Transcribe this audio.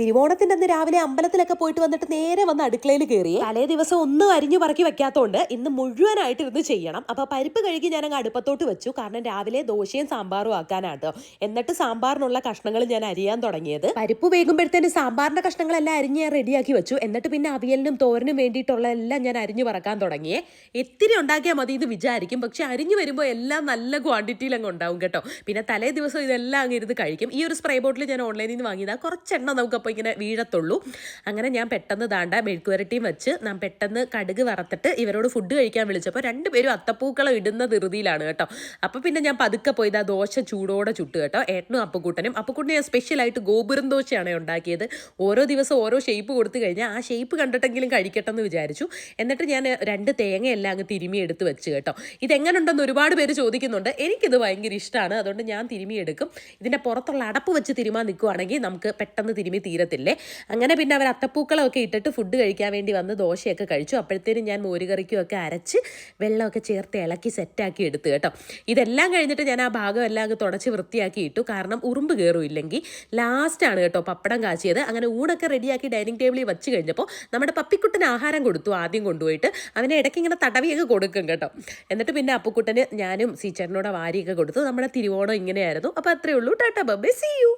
തിരുവോണത്തിന്റെ അന്ന് രാവിലെ അമ്പലത്തിലൊക്കെ പോയിട്ട് വന്നിട്ട് നേരെ വന്ന് അടുക്കളയിൽ കയറി തലേ ദിവസം ഒന്നും അരിഞ്ഞു പറക്കി വെക്കാത്തോണ്ട് ഇന്ന് മുഴുവനായിട്ട് ഇരുന്ന് ചെയ്യണം. അപ്പൊ പരിപ്പ് കഴുകി ഞാൻ അങ്ങ് അടുപ്പത്തോട്ട് വെച്ചു. കാരണം രാവിലെ ദോശയും സാമ്പാറും ആക്കാനാട്ടോ. എന്നിട്ട് സാമ്പാറിനുള്ള കഷ്ണങ്ങൾ ഞാൻ അരിയാൻ തുടങ്ങിയത്. പരിപ്പ് വേകുമ്പോഴത്തേന് സാമ്പാറിന്റെ കഷ്ണങ്ങളെല്ലാം അരിഞ്ഞ് ഞാൻ റെഡിയാക്കി വെച്ചു. എന്നിട്ട് പിന്നെ അവിയലിനും തോരനും വേണ്ടിയിട്ടുള്ള എല്ലാം ഞാൻ അരിഞ്ഞു പറക്കാൻ തുടങ്ങിയേ ഇത്തിരി ഉണ്ടാക്കിയാൽ മതി ഇത് വിചാരിക്കും. പക്ഷെ അരിഞ്ഞു വരുമ്പോൾ എല്ലാം നല്ല ക്വാണ്ടിറ്റിയിൽ അങ്ങ് ഉണ്ടാവും കേട്ടോ. പിന്നെ തലേ ദിവസം ഇതെല്ലാം അങ്ങ് ഇരുന്ന് കഴിക്കും. ഈ ഒരു സ്പ്രേ ബോട്ടിൽ ഞാൻ ഓൺലൈനിൽ നിന്ന് വാങ്ങിയതാ. കുറച്ചെണ്ണം നമുക്കപ്പോൾ ഇങ്ങനെ വീഴത്തുള്ളൂ. അങ്ങനെ ഞാൻ പെട്ടെന്ന് താണ്ട മെഴുക്കുവരട്ടിയും വെച്ച് ഞാൻ പെട്ടെന്ന് കടുക് വറുത്തിട്ട് ഇവരോട് ഫുഡ് കഴിക്കാൻ വിളിച്ചപ്പോൾ രണ്ടുപേരും അത്തപ്പൂക്കളം ഇടുന്ന ധൃതിയിലാണ് കേട്ടോ. അപ്പോൾ പിന്നെ ഞാൻ പതുക്കെ പോയി ഇതാ ദോശ ചൂടോടെ ചുട്ട് കേട്ടോ. ഏട്ടനും അപ്പുക്കൂട്ടനും. അപ്പുക്കുട്ടനെ ഞാൻ സ്പെഷ്യലായിട്ട് ഗോപുരം ദോശയാണ് ഉണ്ടാക്കിയത്. ഓരോ ദിവസം ഓരോ ഷേപ്പ് കൊടുത്തു കഴിഞ്ഞാൽ ആ ഷേപ്പ് കണ്ടിട്ടെങ്കിലും കഴിക്കട്ടെ എന്ന് വിചാരിച്ചു. എന്നിട്ട് ഞാൻ രണ്ട് തേങ്ങയെല്ലാം അങ്ങ് തിരുമി എടുത്ത് വെച്ച് കേട്ടോ. ഇതെങ്ങനെയുണ്ടെന്ന് ഒരുപാട് പേര് ചോദിക്കുന്നുണ്ട്. എനിക്കിത് ഭയങ്കര ഇഷ്ടമാണ് അതുകൊണ്ട് ഞാൻ തിരുമി എടുക്കും. ഇതിന്റെ പുറത്തുള്ള അടപ്പ് വെച്ച് തിരുമാൻ നിൽക്കുവാണെങ്കിൽ നമുക്ക് പെട്ടെന്ന് തിരുമി തീരത്തില്ലേ? അങ്ങനെ പിന്നെ അവർ അത്തപ്പൂക്കളമൊക്കെ ഇട്ടിട്ട് ഫുഡ് കഴിക്കാൻ വേണ്ടി വന്ന് ദോശയൊക്കെ കഴിച്ചു. അപ്പോഴത്തേനും ഞാൻ മോരുകറിക്കും ഒക്കെ അരച്ച് വെള്ളമൊക്കെ ചേർത്ത് ഇളക്കി സെറ്റാക്കി എടുത്തു കേട്ടോ. ഇതെല്ലാം കഴിഞ്ഞിട്ട് ഞാൻ ആ ഭാഗം എല്ലാം അങ്ങ് തുടച്ച് വൃത്തിയാക്കി ഇട്ടു. കാരണം ഉറുമ്പ് കയറും ഇല്ലെങ്കിൽ ലാസ്റ്റാണ് കേട്ടോ പപ്പടം കാച്ചിയത്. അങ്ങനെ ഊണൊക്കെ റെഡിയാക്കി ഡൈനിങ് ടേബിളിൽ വെച്ച് കഴിഞ്ഞപ്പോൾ നമ്മുടെ പപ്പിക്കുട്ടന് ആഹാരം കൊടുത്തു ആദ്യം കൊണ്ടുപോയിട്ട്. അവനെ ഇടയ്ക്ക് ഇങ്ങനെ തടവിയൊക്കെ കൊടുക്കും കേട്ടോ. എന്നിട്ട് പിന്നെ അപ്പുക്കുട്ടന് ഞാനും സീച്ചറിനോട് വാരിയൊക്കെ കൊടുത്തു. നമ്മുടെ തിരുവോണം ഇങ്ങനെയായിരുന്നു. അപ്പോൾ അത്രയേ ഉള്ളൂ. ടാറ്റ ബബ്ബെ. C U